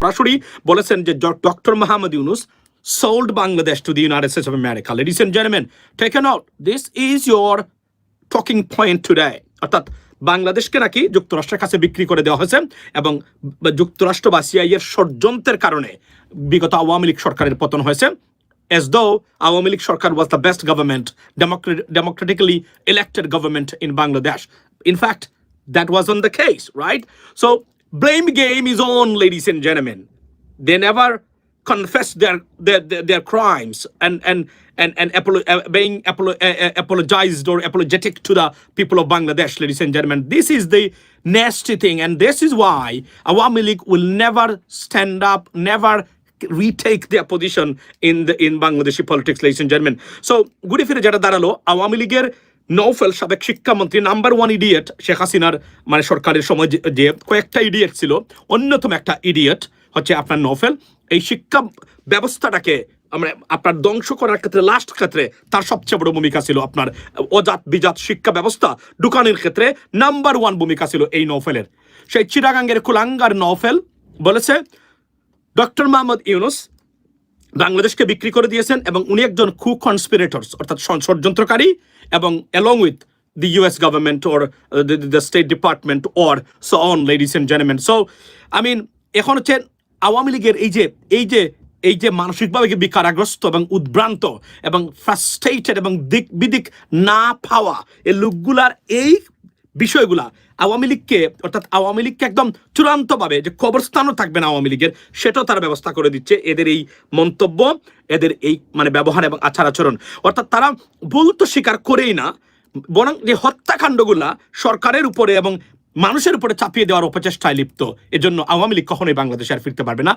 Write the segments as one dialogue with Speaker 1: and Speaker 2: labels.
Speaker 1: সরাসরি বলেছেন যে doctor Mahmud Yunus sold Bangladesh to the United States of America. Ladies and gentleman take an out this is your talking point today অর্থাৎ বাংলাদেশকে নাকি যুক্তরাষ্ট্রের কাছে বিক্রি করে দেওয়া হয়েছে এবং যুক্তরাষ্ট্র বা সিআই এর ষড়যন্ত্রের কারণে বিগত আওয়ামী লীগ সরকারের পতন হয়েছে। As though Awami League Sarkar was the best government democratically elected government in Bangladesh in fact that was on the case right so blame game is on, ladies and gentlemen. They never confess their their, their, their crimes and and and and apolo- uh, being apolo- uh, uh, apologized or apologetic to the people of Bangladesh, ladies and gentlemen. This is the nasty thing, and this is why Awami League will never stand up, never retake their position in the in Bangladeshi politics, ladies and gentlemen. So, ঘুরে ফিরে যেটা দাঁড়ালো আওয়ামী লীগের নৌফেল সাবেক শিক্ষামন্ত্রী number one idiot Sheikh হাসিনার মানে সরকারের সময় যে- কয়েকটা ইডিয়েট ছিল, অন্যতম একটা ইডিয়েট হচ্ছে আপনার নৌফেল। এই শিক্ষা ব্যবস্থাটাকে আমরা আপনার ধ্বংস করার ক্ষেত্রে লাস্ট ক্ষেত্রে তার সবচেয়ে বড় ভূমিকা ছিল আপনার অজাত বিজাত শিক্ষা ব্যবস্থা দোকানের ক্ষেত্রে নাম্বার ওয়ান ভূমিকা ছিল এই নৌফেলের। সেই চিরাগাঙ্গের কুলাঙ্গার নৌফেল বলেছে, ডক্টর মোহাম্মদ ইউনুস বাংলাদেশকে বিক্রি করে দিয়েছেন এবং উনি একজন কু কনস্পিরেটর্স অর্থাৎ ষড়- ষড়যন্ত্রকারী এবং along with the US government or uh, the, the State so on, ladies and gentlemen. So, I mean, এখন হচ্ছে আওয়ামী লীগের এই যে এই যে এই যে মানসিকভাবে বিকারাগ্রস্ত এবং উদ্ভ্রান্ত এবং ফ্রাস্ট্রেটেড এবং দিক বিদিক না পাওয়া এই লোকগুলার এই বিষয়গুলা আওয়ামী লীগকে, অর্থাৎ আওয়ামী লীগকে একদম চূড়ান্তভাবে যে কবরস্থানও থাকবে না আওয়ামী লীগের, সেটাও তারা ব্যবস্থা করে দিচ্ছে এদের এই মন্তব্য, এদের এই মানে ব্যবহার এবং আচার আচরণ। অর্থাৎ তারা ভুল তো স্বীকার করেই না, বরং যে হত্যাকাণ্ডগুলা সরকারের উপরে এবং মানুষের উপরে চাপিয়ে দেওয়ার অপচেষ্টায় লিপ্ত। এজন্য আওয়ামী লীগ কখনোই বাংলাদেশে আর ফিরতে পারবে না।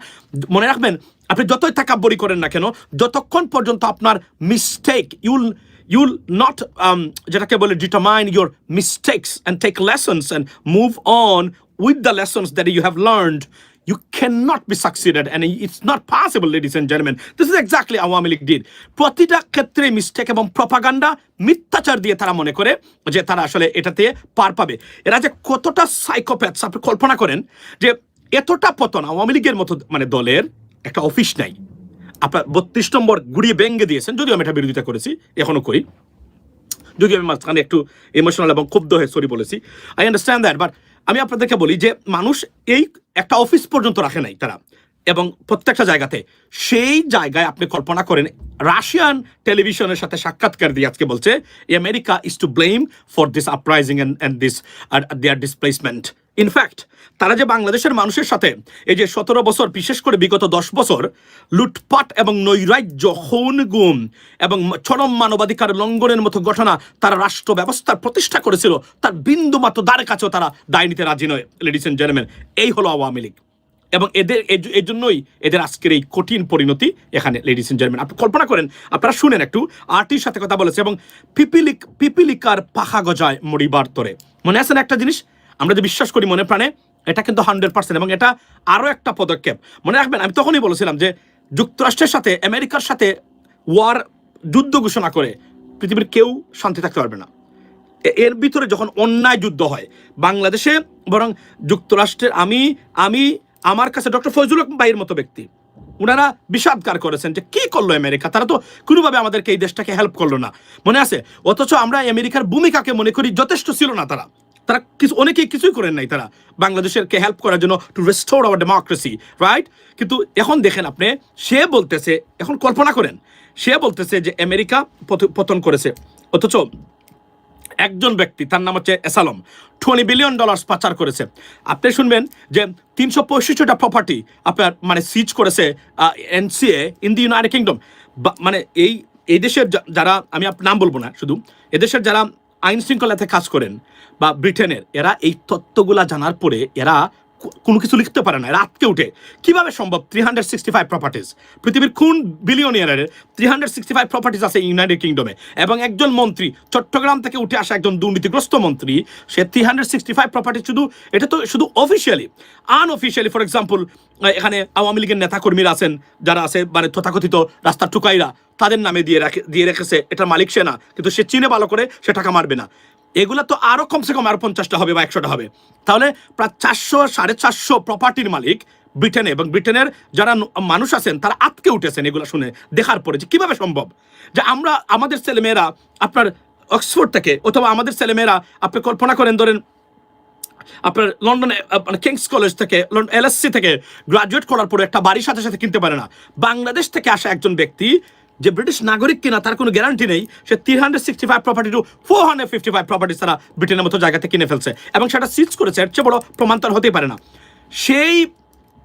Speaker 1: মনে রাখবেন, আপনি যতই তাকাব্বরি করেন না কেন, যতক্ষণ পর্যন্ত আপনার mistake Yule you'll not um, যেটাকে বলে determine your mistakes and take lessons and move on with the lessons that you have learned you cannot be succeeded and it's not possible ladies and gentlemen this is exactly Awami League did প্রতিটা ক্ষেত্রে mistake এবং propaganda মিথ্যাচার দিয়ে তারা মনে করে যে তারা আসলে এটাতে পার পাবে এরা যে কতটা সাইকোপ্যাথস আপনি কল্পনা করেন যে এতটা পতন আওয়ামী লীগের মতো মানে দলের একটা অফিস নাই আপনার বত্রিশ নম্বর গুড়িয়ে ব্যঙ্গে দিয়েছেন। যদিও আমি এটা বিরোধিতা করেছি, এখনও করি। যদিও আমি মাঝখানে একটু ইমোশনাল এবং ক্ষুব্ধ হয়ে সরি বলেছি। আই আন্ডারস্ট্যান্ড দ্যাট বাট আমি আপনাদেরকে বলি যে মানুষ এই একটা অফিস পর্যন্ত রাখে নাই তারা। এবং প্রত্যেকটা জায়গাতে সেই জায়গায় আপনি কল্পনা করেন রাশিয়ান টেলিভিশনের সাথে সাক্ষাৎকার দিয়ে আজকে বলছে America is to blame for this uprising and this their displacement in fact তারা যে বাংলাদেশের মানুষের সাথে এই যে সতেরো বছর, বিশেষ করে বিগত দশ বছর, লুটপাট এবং নৈরাজ্য হৌন গুম এবং চরম মানবাধিকার লঙ্ঘনের মতো ঘটনা তারা রাষ্ট্র ব্যবস্থার প্রতিষ্ঠা করেছিল, তার বিন্দু মাত্র দ্বারের কাছেও তারা দায় নিতে রাজি নয় লেডিস এন্ড জেন্টলম্যান এই হলো আওয়ামী লীগ। এবং এদের এই জন্যই এদের আজকের এই কঠিন পরিণতি এখানে লেডিস এন্ড জেন্টলম্যান আপনি কল্পনা করেন, আপনারা শুনেন একটু, আর্টির সাথে কথা বলেছে এবং পিপিলিক পিপিলিকার পাখা গজায় মরিবার তরে। মনে আছেন একটা জিনিস? আমরা যে বিশ্বাস করি মনে প্রাণে, এটা কিন্তু হান্ড্রেড পার্সেন্ট এবং এটা আরও একটা পদক্ষেপ। মনে রাখবেন, আমি তখনই বলেছিলাম যে যুক্তরাষ্ট্রের সাথে, আমেরিকার সাথে ওয়ার, যুদ্ধ ঘোষণা করে পৃথিবীর কেউ শান্তি থাকতে পারবে না। এর ভিতরে যখন অন্যায় যুদ্ধ হয়, বাংলাদেশে বরং যুক্তরাষ্ট্রের, আমি আমি, আমার কাছে ডক্টর ফজলুল ভাইয়ের মতো ব্যক্তি ওনারা বিষাদকার করেছেন যে কি করল আমেরিকা? তারা তো কোনোভাবে আমাদেরকে এই দেশটাকে হেল্প করল না। মনে আছে? অথচ আমরা আমেরিকার ভূমিকাকে মনে করি, যথেষ্ট ছিল না তারা। তারা কিছু, অনেকেই কিছুই করেন নাই তারা। বাংলাদেশেরকে হেল্প করার জন্য to restore our democracy right কিন্তু এখন দেখেন আপনি, সে বলতেছে, এখন কল্পনা করেন, সে বলতেছে যে আমেরিকা পত- পতন করেছে। অথচ একজন ব্যক্তি, তার নাম হচ্ছে এসালম টোয়েন্টি বিলিয়ন ডলার্স পাচার করেছে। আপনি শুনবেন যে তিনশো পঁয়ষট্টিটা প্রপার্টি আপনার মানে সিজ করেছে NCA in the United Kingdom মানে এই এই দেশের যারা, আমি নাম বলব না, শুধু। এদেশের যারা আইন শৃঙ্খলাতে কাজ করেন। বা ব্রিটেনের এরা এই তত্ত্বগুলা জানার পরে এরা কোনো কিছু লিখতে পারে না আটকে উঠে। কীভাবে সম্ভব? Three hundred sixty five properties পৃথিবীর কোন বিলিয়নিয়ারের three hundred sixty five properties আছে ইউনাইটেড কিংডমে এবং একজন মন্ত্রী, চট্টগ্রাম থেকে উঠে আসা একজন দুর্নীতিগ্রস্ত মন্ত্রী, সে three hundred sixty five property শুধু, এটা তো শুধু অফিসিয়ালি আনঅফিসিয়ালি ফর এক্সাম্পল এখানে আওয়ামী লীগের নেতাকর্মীরা আছেন, যারা আছে মানে তথাকথিত রাস্তার টুকাইরা, তাদের নামে দিয়ে রাখে দিয়ে রেখেছে এটা মালিক সে না, কিন্তু সে চিনে ভালো করে সে টাকা মারবে না। এগুলা তো আরও কমসে কম আরও পঞ্চাশটা হবে বা একশোটা হবে। তাহলে প্রায় চারশো, সাড়ে চারশো প্রপার্টির মালিক ব্রিটেনে এবং ব্রিটেনের যারা মানুষ আছেন, তারা আটকে উঠেছেন এগুলো শুনে, দেখার পরে যে কীভাবে সম্ভব। যে আমরা, আমাদের ছেলেমেয়েরা আপনার অক্সফোর্ড থেকে অথবা আমাদের ছেলেমেয়েরা আপনি কল্পনা করেন, ধরেন আপনার লন্ডনে মানে কিংস কলেজ থেকে এলএসসি থেকে গ্রাজুয়েট করার পরে একটা বাড়ির সাথে সাথে কিনতে পারে না। বাংলাদেশ থেকে আসা একজন ব্যক্তি যে ব্রিটিশ নাগরিক কিনা তার কোনো গ্যারান্টি নেই, সে three hundred sixty five property to four hundred fifty five property তারা ব্রিটেনের মতো জায়গাতে কিনে ফেলছে এবং সেটা সিজ করেছে, এর চেয়ে বড় তার হতেই পারে না। সেই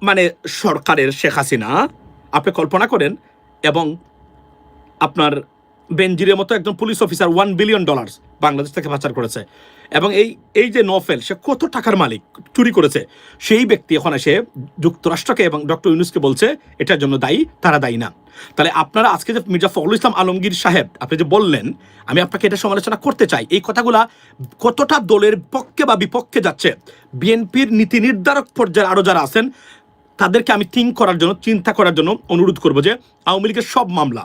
Speaker 1: মানে সরকারের শেখ হাসিনা, আপনি কল্পনা করেন এবং আপনার বেনজিরের মতো একজন police officer one billion dollar Bangladesh থেকে পাচার করেছে। এবং এই এই যে নফেল, সে কত টাকার মালিক, চুরি করেছে, সেই ব্যক্তি এখন এসে যুক্তরাষ্ট্রকে এবং ডক্টর ইউনুসকে বলছে, এটার জন্য দায়ী, তারা দায়ী না। তাহলে আপনারা আজকে যে মির্জা ফখরুল ইসলাম আলমগীর সাহেব, আপনি যে বললেন, আমি আপনাকে এটা সমালোচনা করতে চাই। এই কথাগুলা কতটা দলের পক্ষে বা বিপক্ষে যাচ্ছে? বিএনপির নীতি নির্ধারক পর্যায়ে আরও যারা আছেন তাদেরকে আমি থিঙ্ক করার জন্য, চিন্তা করার জন্য অনুরোধ করব যে আওয়ামী লীগের সব মামলা,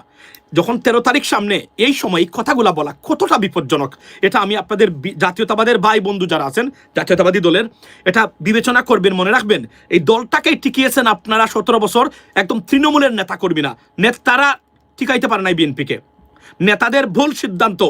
Speaker 1: যখন তেরো তারিখ সামনে, এই সময় কথাগুলা বলা কতটা বিপজ্জনক? এটা আমি আপনাদের জাতীয়তাবাদের ভাই বন্ধু যারা আছেন, জাতীয়তাবাদী দলের, এটা বিবেচনা করবেন, মনে রাখবেন, এই দলটাকেই টিকিয়েছেন আপনারা সতেরো বছর একদম তৃণমূলের নেতা কর্মী না নেতারা টিকাইতে পারে নাই বিএনপিকে। নেতাদের ভুল সিদ্ধান্ত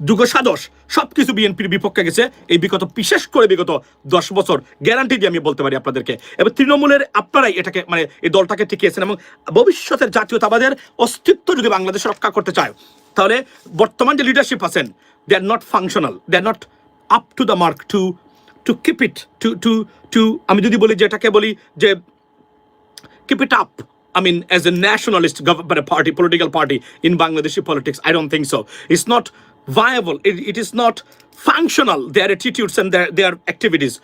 Speaker 1: যুগসাদশ সব কিছু বিএনপির বিপক্ষে গেছে এই বিগত বিশেষ করে বিগত দশ বছর গ্যারান্টি দিয়ে আমি বলতে পারি আপনাদেরকে এবং তৃণমূলের আপনারাই এটাকে মানে এই দলটাকে টিকিয়েছেন এবং ভবিষ্যতের জাতীয়তাবাদের অস্তিত্ব যদি বাংলাদেশ রক্ষা করতে চায় তাহলে বর্তমান যে লিডারশিপ আছেন they are not functional they are not up to the mark to to keep it to to to আমি যদি বলি যে এটাকে বলি যে keep it up I mean, as a nationalist government party, political party in Bangladeshi politics, I don't think so. It's not viable. It, it is not functional. Their attitudes and their their activities.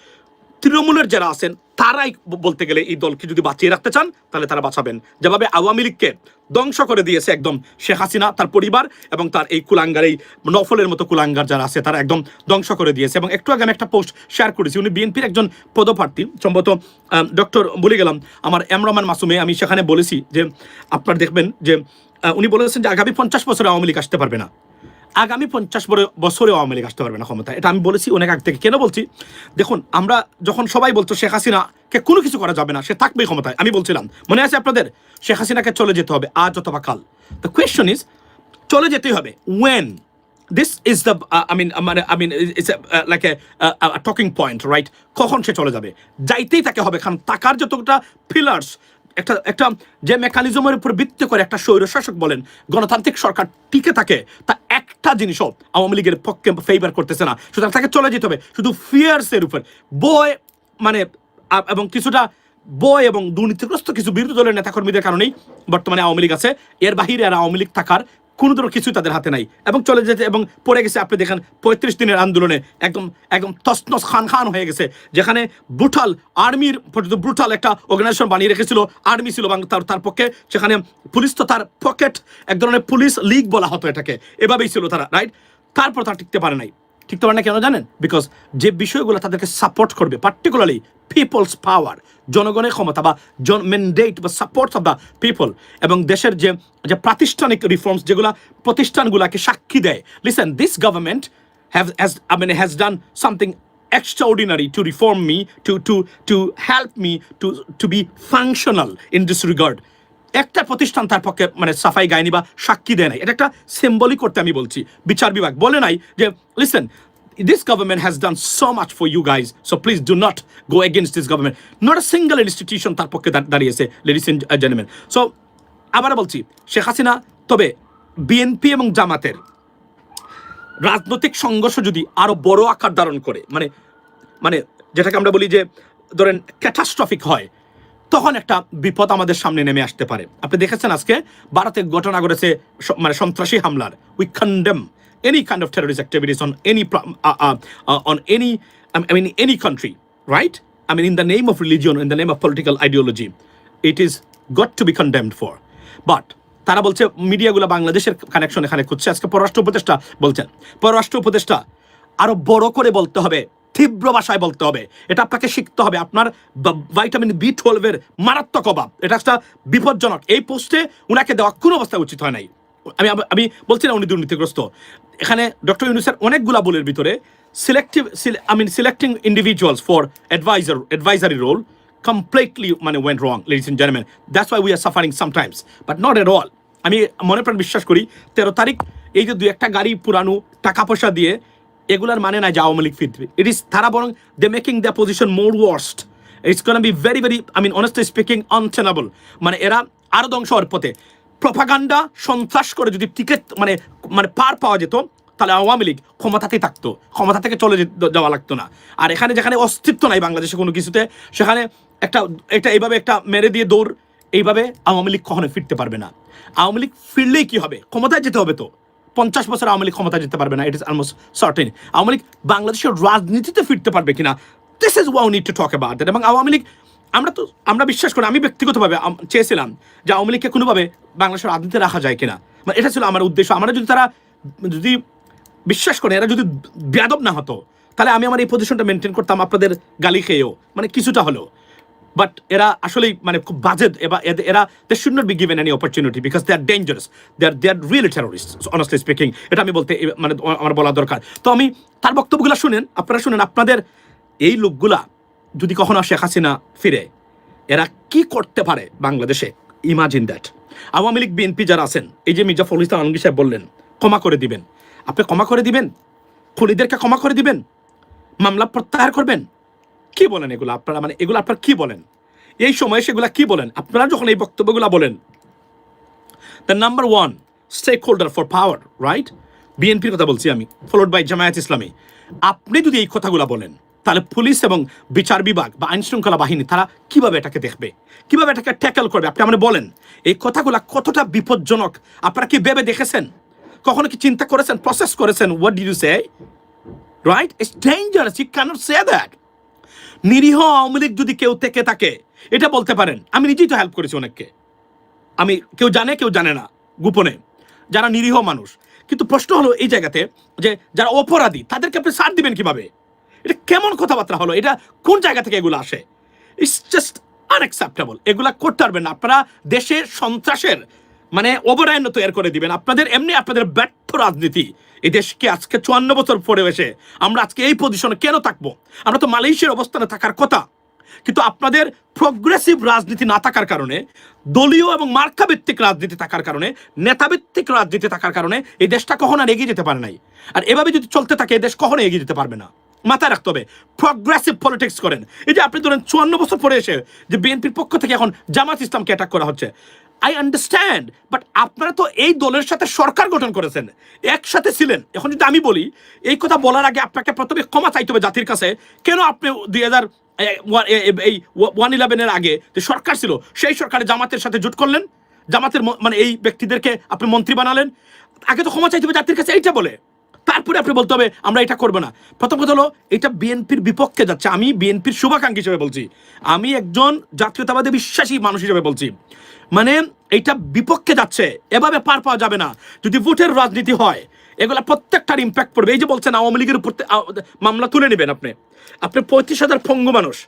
Speaker 1: তৃণমূলের যারা আছেন তারাই বলতে গেলে এই দলকে যদি বাঁচিয়ে রাখতে চান তাহলে তারা বাঁচাবেন যেভাবে আওয়ামী লীগকে ধ্বংস করে দিয়েছে একদম শেখ হাসিনা তার পরিবার এবং তার এই কুলাঙ্গার এই নফলের মতো কুলাঙ্গার যারা আছে তারা একদম ধ্বংস করে দিয়েছে এবং একটু আগে আমি একটা পোস্ট শেয়ার করেছি উনি বিএনপির একজন পদপ্রার্থী সম্ভবত ডক্টর বলে গেলাম আমার এমরমান মাসুমে আমি সেখানে বলেছি যে আপনার দেখবেন যে উনি বলেছেন যে আগামী পঞ্চাশ বছরে আওয়ামী লীগ আসতে পারবে না আগামী পঞ্চাশ বছরে আওয়ামী লীগ আসতে পারবে না ক্ষমতায়। এটা আমি বলেছি, অনেক আগ থেকে। কেন বলছি? দেখুন, আমরা যখন সবাই বলতো শেখ হাসিনাকে কোনো কিছু করা যাবে না, সে থাকবেই ক্ষমতায়। আমি বলছিলাম, মনে আছে আপনাদের? শেখ হাসিনাকে চলে যেতে হবে আজ অথবা কাল। দ্য কোয়েশ্চন ইজ চলে যেতেই হবে। When this is the I mean মানে I mean it's like a talking point right কখন সে চলে যাবে? যাইতেই তাকে হবে, কারণ টাকার যতটা পিলার্স একটা একটা যে মেকানিজমের উপর ভিত্তি করে একটা স্বৈরশাসক বলেন, গণতান্ত্রিক সরকার টিকে থাকে, তা একটা জিনিসও আওয়ামী লীগের পক্ষে ফেভার করতেছে না। সুতরাং তাকে চলে যেতে হবে। শুধু ফিয়ার্সের উপর। বয় মানে এবং কিছুটা বয় এবং দুর্নীতিগ্রস্ত কিছু বিরোধী দলের নেতাকর্মীদের কারণেই বর্তমানে আওয়ামী লীগ আছে। এর বাহিরে আর আওয়ামী লীগ থাকার কোনো ধরনের কিছুই তাদের হাতে নাই। এবং চলে যেতে এবং পড়ে গেছে আপনি দেখেন, পঁয়ত্রিশ দিনের আন্দোলনে একদম একদম তসনস খান খান হয়ে গেছে, যেখানে ব্রুটাল আর্মির পর্যন্ত ব্রুটাল একটা অর্গানাইজেশন বানিয়ে রেখেছিল, আর্মি ছিল তার তার পক্ষে সেখানে পুলিশ তো তার পকেট, এক ধরনের পুলিশ লিগ বলা হতো এটাকে। এভাবেই ছিল তারা রাইট তারপর তারা টিকতে পারে নাই। টিকতে পারে না কেন জানেন? বিকজ যে বিষয়গুলো তাদেরকে সাপোর্ট করবে পার্টিকুলারলি পিপলস পাওয়ার জনগণের ক্ষমতা বা জন ম্যান্ডেট বা সাপোর্ট অফ দ্য পিপল এবং দেশের যে যে প্রাতিষ্ঠানিক রিফর্মস যেগুলো প্রতিষ্ঠানগুলোকে সাক্ষী দেয় listen this government have has I mean has done something extraordinary to reform me, to to to help me to to be functional in this regard. একটা প্রতিষ্ঠান তার পক্ষে মানে সাফাই গায়নি বা সাক্ষী দেয় নাই। এটা একটা সিম্বলিক করতে আমি বলছি। বিচার বিভাগ বলে নাই যে listen this government has done so much for you guys, so please do not go against this government. Not a single institution তার পক্ষে দাঁড়িয়েছে লেডিস এন্ড জেন্টলম্যান আবার বলছি, শেখ হাসিনা, তবে বিএনপি এবং জামাতের রাজনৈতিক সংঘর্ষ যদি আরও বড় আকার ধারণ করে মানে মানে যেটাকে আমরা বলি যে, ধরেন ক্যাটাস্ট্রফিক হয়, তখন একটা বিপদ আমাদের সামনে নেমে আসতে পারে। আপনি দেখেছেন আজকে, ভারতে ঘটনা ঘটেছে মানে সন্ত্রাসী হামলার we condemn any kind of terrorist activities on any on any I mean any country right I mean in the name of religion in the name of political ideology it is got to be condemned for but তারা বলছে, মিডিয়াগুলো বাংলাদেশের connection এখানে খুঁজছে। আজকে পররাষ্ট্র উপদেষ্টা বলছেন, পররাষ্ট্র উপদেষ্টা, আরও বড় করে বলতে হবে, তীব্র ভাষায় বলতে হবে। এটা আপনাকে শিখতে হবে। আপনার ভাইটামিন বি টুয়েলভের মারাত্মক অভাব। এটা একটা বিপজ্জনক। এই পোস্টে উনাকে দেওয়া কোনো অবস্থায় উচিত হয় নাই। আমি আমি বলছি না উনি দুর্নীতিগ্রস্ত। এখানে ডক্টর ইউনুসের অনেকগুলা বলের ভিতরে sele- I mean, selecting individuals for advisor, advisory role completely মানে went wrong, ladies and gentlemen. That's why we are suffering sometimes but not at all. আমি মনে প্রাণ বিশ্বাস করি, তেরো তারিখ, এই যে দু একটা গাড়ি পুরানো টাকা পয়সা দিয়ে, এগুলার মানে না যে আওয়ামী লীগ ফিরবে। ইট ইস তারা বরং they making the position more worst it's gonna be very very I mean honestly speaking untenable মানে এরা আরও ধ্বংস হওয়ার পথে। প্রপাগান্ডা সন্ত্রাস করে যদি টিকিট মানে মানে পার পাওয়া যেত, তাহলে আওয়ামী লীগ ক্ষমতাতেই থাকতো। ক্ষমতা থেকে চলে যাওয়া লাগতো না। আর এখানে যেখানে অস্তিত্ব নাই বাংলাদেশে কোনো কিছুতে, সেখানে একটা, এটা এইভাবে একটা মেরে দিয়ে দৌড়, এইভাবে আওয়ামী লীগ কখনো ফিরতে পারবে না। আওয়ামী লীগ ফিরলেই কি হবে? ক্ষমতায় যেতে হবে তো। পঞ্চাশ বছর আওয়ামী লীগ ক্ষমতায় যেতে পারবে না it is almost certain Awami League বাংলাদেশের রাজনীতিতে ফিরতে পারবে কিনা? This is wow need to talk about that এবং আওয়ামী লীগ আমরা তো, আমরা বিশ্বাস করি, আমি ব্যক্তিগতভাবে চেয়েছিলাম যে আওয়ামী লীগকে কোনোভাবে বাংলাদেশের রাজনীতিতে রাখা যায় কিনা। মানে এটা ছিল আমার উদ্দেশ্য। আমরা যদি তারা, যদি বিশ্বাস করে, এরা যদি বেয়াদব না হতো, তাহলে আমি আমার এই পজিশনটা মেনটেন করতাম আপনাদের গালি খেয়েও। মানে কিছুটা হলেও। বাট এরা আসলেই মানে খুব বাজে এরা they should not be given any opportunity because they are dangerous they are they are really terrorist honestly speaking এটা আমি বলতে মানে আমার বলা দরকার। তো আমি তার বক্তব্যগুলো শুনেন, আপনারা শুনেন আপনাদের এই লোকগুলা যদি কখনো শেখ হাসিনা ফিরে, এরা কি করতে পারে বাংলাদেশে? Imagine that Awami League BNP যারা আছেন, এই যে মির্জা ফখরুল ইসলাম আলমগীর সাহেব বললেন, ক্ষমা করে দিবেন। আপনি ক্ষমা করে দিবেন? খুনিদেরকে ক্ষমা করে দিবেন? মামলা প্রত্যাহার করবেন? কি বলেন এগুলো? আপনারা মানে এগুলো আপনারা কি বলেন? এই সময়ে সেগুলা কি বলেন? আপনারা যখন এই বক্তব্যগুলো বলেন the number one stakeholder for power right বিএনপির কথা বলছি আমি ফলোড বাই জামায়াত ইসলামী। আপনি যদি এই কথাগুলো বলেন তাহলে পুলিশ এবং বিচার বিভাগ বা আইন শৃঙ্খলা বাহিনী, তারা কীভাবে এটাকে দেখবে? কীভাবে এটাকে ট্যাকেল করবে? আপনি আমাকে বলেন। এই কথাগুলো কতটা বিপজ্জনক? আপনারা কি ভেবে দেখেছেন? কখনো কি চিন্তা করেছেন? প্রসেস করেছেন? What did you say right it's dangerous you can't say that নিরীহ আওয়ামী লীগ যদি কেউ থেকে থাকে, এটা বলতে পারেন। আমি নিজেই তো হেল্প করেছি অনেককে। আমি কেউ জানে কেউ জানে না, গোপনে। যারা নিরীহ মানুষ। কিন্তু প্রশ্ন হলো এই জায়গাতে যে যারা অপরাধী, তাদেরকে আপনি সার দিবেন কীভাবে? এটা কেমন কথাবার্তা হলো? এটা কোন জায়গা থেকে এগুলো আসে? ইটস জাস্ট আনএক্সেপ্টেবল এগুলা করতে পারবেন আপনারা দেশের সন্ত্রাসের মানে অবরায়ন তৈরি করে দিবেন। আপনাদের এমনি আপনাদের ব্যর্থ রাজনীতি এই দেশকে আজকে চুয়ান্ন বছর পরে এসে আমরা আজকে এই পজিশনে কেন থাকব? আমরা তো মালয়েশিয়ার অবস্থানে থাকার কথা। কিন্তু আপনাদের প্রগ্রেসিভ রাজনীতি না থাকার কারণে, দলীয় এবং মার্কা ভিত্তিক রাজনীতি থাকার কারণে, নেতাভিত্তিক রাজনীতি থাকার কারণে এই দেশটা কখনো আর এগিয়ে যেতে পারে নাই। আর এভাবে যদি চলতে থাকে, এই দেশ কখনো এগিয়ে যেতে পারবে না। মাথায় রাখতে হবে। প্রগ্রেসিভ পলিটিক্স করেন। এই যে আপনি ধরেন চুয়ান্ন বছর পরে এসে যে বিএনপির পক্ষ থেকে এখন জামাত ইসলামকে অ্যাটাক করা হচ্ছে। আই আন্ডারস্ট্যান্ড বাট আপনারা তো এই দলের সাথে সরকার গঠন করেছেন। একসাথে ছিলেন। এখন যদি আমি বলি, এই কথা বলার আগে আপনাকে প্রথমে ক্ষমা চাইতে হবে জাতির কাছে। কেন আপনি দুই হাজার এই ওয়ান ইলেভেনের আগে যে সরকার ছিল, সেই সরকারে জামাতের সাথে জোট করলেন? জামাতের মানে এই ব্যক্তিদেরকে আপনি মন্ত্রী বানালেন? আগে তো ক্ষমা চাইতে হবে জাতির কাছে, এইটা বলে। তারপরে আপনি বলতে হবে, আমরা এটা করব না। প্রথম কথা হলো, এটা বিএনপির বিপক্ষে যাচ্ছে। আমি বিএনপির শুভাকাঙ্ক্ষী হিসেবে বলছি। আমি একজন জাতীয়তাবাদী বিশ্বাসী মানুষ হিসেবে বলছি। মানে এটা বিপক্ষে যাচ্ছে। এভাবে পার পাওয়া যাবে না। যদি ভোটের রাজনীতি হয়, এগুলা প্রত্যেকটার ইম্প্যাক্ট পড়বে। এই যে বলছেন, আওয়ামী লীগের উপর মামলা তুলে নেবেন আপনি। আপনি পঁয়ত্রিশ হাজার পঙ্গু মানুষ।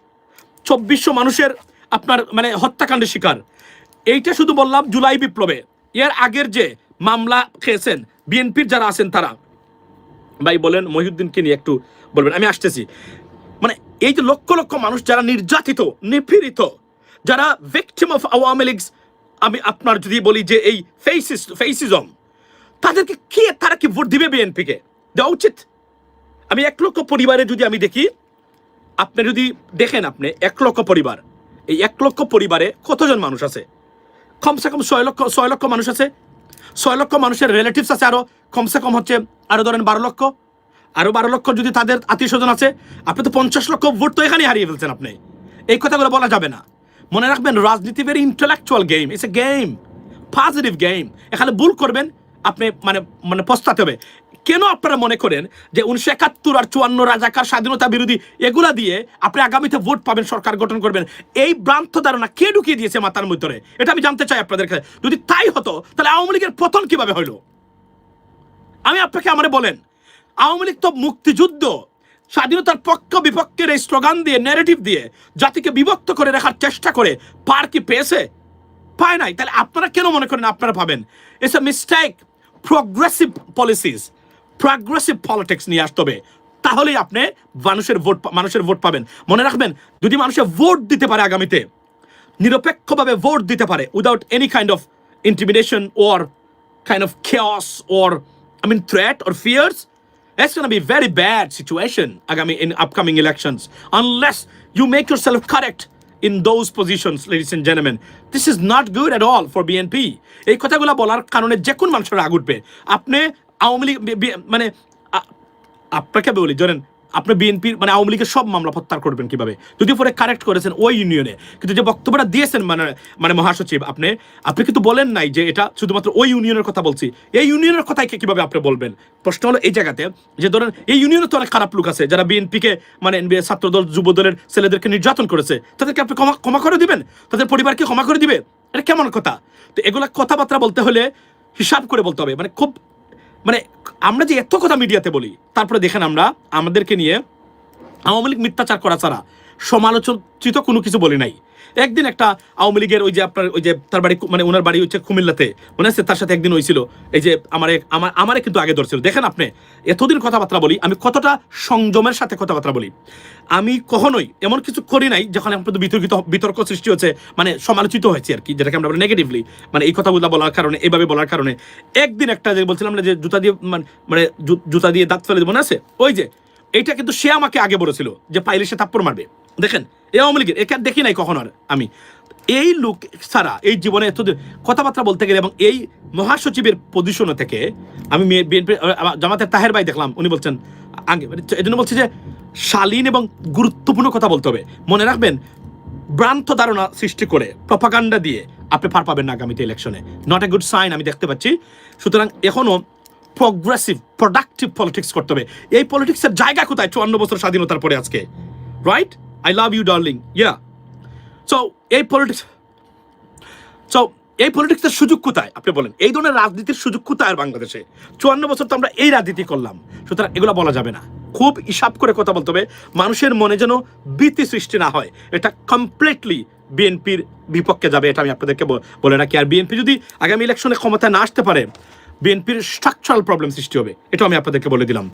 Speaker 1: চব্বিশশো মানুষের আপনার মানে হত্যাকাণ্ডের শিকার। এইটা শুধু বললাম জুলাই বিপ্লবে। এর আগের যে মামলা খেয়েছেন, বিএনপির যারা আছেন তারা। ভাই বলেন, মহিউদ্দিনকে নিয়ে একটু বলবেন। আমি আসতেছি। মানে এই যে লক্ষ লক্ষ মানুষ যারা নির্যাতিত, নিপীড়িত, যারা ভিকটিম অফ আওয়ামী লীগস আমি আপনার যদি বলি যে এই ফেসিস ফেসিজম তাদেরকে কি, তারা কি ভোট দিবে বিএনপিকে? দেওয়া উচিত। আমি এক লক্ষ পরিবারে যদি আমি দেখি, আপনি যদি দেখেন আপনি, এক লক্ষ পরিবার, এই এক লক্ষ পরিবারে কতজন মানুষ আছে? কমসে কম ছয় লক্ষ ছয় লক্ষ মানুষ আছে। ছয় লক্ষ মানুষের রিলেটিভস আছে আরও কমসে কম হচ্ছে আরও ধরেন বারো লক্ষ। আরও বারো লক্ষ যদি তাদের আত্মীয় স্বজন আছে, আপনি তো পঞ্চাশ লক্ষ ভোট তো এখানেই হারিয়ে ফেলছেন আপনি। এই কথাগুলো বলা যাবে না। মনে রাখবেন, রাজনীতি very intellectual game it's a game positive game এখানে ভুল করবেন, আপনি মানে মানে পস্তাতে হবে। কেন আপনারা মনে করেন যে উনিশশো একাত্তর আর চুয়ান্ন রাজাকার স্বাধীনতা বিরোধী এগুলা দিয়ে আপনি আগামীতে ভোট পাবেন, সরকার গঠন করবেন? এই ভ্রান্ত ধারণা কে ঢুকিয়ে দিয়েছে মাতার মধ্যে এটা আমি জানতে চাই আপনাদের কাছে। যদি তাই হতো, তাহলে আওয়ামী লীগের পতন কীভাবে হইল? আমি আপনাকে আমারে বলেন, আওয়ামী লীগ তো মুক্তিযুদ্ধ, স্বাধীনতার পক্ষ বিপক্ষের এই স্লোগান দিয়ে ন্যারেটিভ দিয়ে, জাতিকে বিভক্ত করে রাখার চেষ্টা করে, পার কি পেয়েছে? পায় নাই। তাহলে আপনারা কেন মনে করেন আপনারা ভাবেন? It's a mistake progressive policies progressive politics নিয়ে আসতে হবে। তাহলেই আপনি মানুষের ভোট মানুষের ভোট পাবেন। মনে রাখবেন, যদি মানুষের ভোট দিতে পারে আগামীতে, নিরপেক্ষভাবে ভোট দিতে পারে without any kind of intimidation or kind of chaos or I mean threat or fears as can be very bad situation আগামী in upcoming elections unless you make yourself correct in those position ladies and জেনমেন this is not good at all for BNP এই কথাগুলো বলার কারণে যে কোন মানুষের আগ আপনি আওয়ামী লীগ মানে আপনাকে বলি, জানেন, আপনি বিএনপির মানে আওয়ামী লীগের সব মামলা প্রত্যাহার করবেন কীভাবে? যদি পরে কারেক্ট করেছেন ওই ইউনিয়নে কিন্তু যে বক্তব্যটা দিয়েছেন মানে মানে মহাসচিব, আপনি আপনি কিন্তু বলেন নাই যে এটা শুধুমাত্র ওই ইউনিয়নের কথা বলছি। এই ইউনিয়নের কথাই কীভাবে আপনি বলবেন? প্রশ্ন হলো এই জায়গাতে যে ধরেন, এই ইউনিয়নে তো অনেক খারাপ লোক আছে, যারা বিএনপিকে মানে ছাত্রদল, যুবদলের ছেলেদেরকে নির্যাতন করেছে। তাদেরকে আপনি ক্ষমা ক্ষমা করে দিবেন? তাদের পরিবারকে ক্ষমা করে দিবে? এটা কেমন কথা? তো এগুলা কথাবার্তা বলতে হলে হিসাব করে বলতে হবে। মানে খুব মানে আমরা যে এত কথা মিডিয়াতে বলি, তারপরে দেখেন আমরা, আমাদেরকে নিয়ে আওয়ামী লীগ মিথ্যাচার করা ছাড়া সমালোচিত কোনো কিছু বলি নাই। একদিন একটা আওয়ামী লীগের ওই যে আপনার, ওই যে তার বাড়ি মানে ওনার বাড়ি হচ্ছে কুমিল্লাতে। মনে আছে তার সাথে একদিন হয়েছিল এই যে আমার আমার, আমারে কিন্তু আগে ধরছিল। দেখেন আপনি, এতদিন কথাবার্তা বলি, আমি কতটা সংযমের সাথে কথাবার্তা বলি। আমি কখনোই এমন কিছু করি নাই যখন আপনাদের বিতর্কিত, বিতর্ক সৃষ্টি হচ্ছে মানে সমালোচিত হয়েছে আর কি, যেটাকে আমরা নেগেটিভলি মানে এই কথাগুলো বলার কারণে এইভাবে বলার কারণে। একদিন একটা যে বলছিলাম না যে জুতা দিয়ে, মান- মানে জুতা দিয়ে দাঁত ফেলে দেবো না আছে? ওই যে এইটা কিন্তু সে আমাকে আগে বলেছিল যে পাইলে সে থাপ্পড় মারবে। দেখেন এ আওয়ামী লীগের, একে দেখি নাই কখনো আর আমি। এই লোক ছাড়া, এই জীবনে এত কথাবার্তা বলতে গেলে এবং এই মহাসচিবের পজিশন থেকে আমি বিএনপি জামাতের তাহের ভাই দেখলাম, উনি বলছেন আগে এই জন্য বলছি যে শালীন এবং গুরুত্বপূর্ণ কথা বলতে হবে। মনে রাখবেন, ভ্রান্ত ধারণা সৃষ্টি করে প্রপাগান্ডা দিয়ে আপনি পার পাবেন না আগামীতে ইলেকশনে নট এ গুড সাইন আমি দেখতে পাচ্ছি। সুতরাং এখনও প্রগ্রেসিভ প্রোডাক্টিভ পলিটিক্স করতে হবে। এই পলিটিক্সের জায়গা কোথায়? চুয়ান্ন বছর স্বাধীনতার পরে আজকে। Right I love you darling yeah so এই পলিটিক্স সো এই পলিটিক্সের সুযোগ কোথায়? আপনি বলেন। এই ধরনের রাজনীতির সুযোগ কোথায় আর বাংলাদেশে? চুয়ান্ন বছর তো আমরা এই রাজনীতি করলাম। সুতরাং এগুলো বলা যাবে না। খুব হিসাব করে কথা বলতে হবে। মানুষের মনে যেন ভীতি সৃষ্টি না হয়। এটা কমপ্লিটলি বিএনপির বিপক্ষে যাবে। এটা আমি আপনাদেরকে বলে রাখি। আর বিএনপি যদি আগামী ইলেকশনে ক্ষমতায় না আসতে পারে বিএনপির স্ট্রাকচারাল প্রবলেম সৃষ্টি হবে। এটা আমি আপনাদেরকে বলে দিলাম।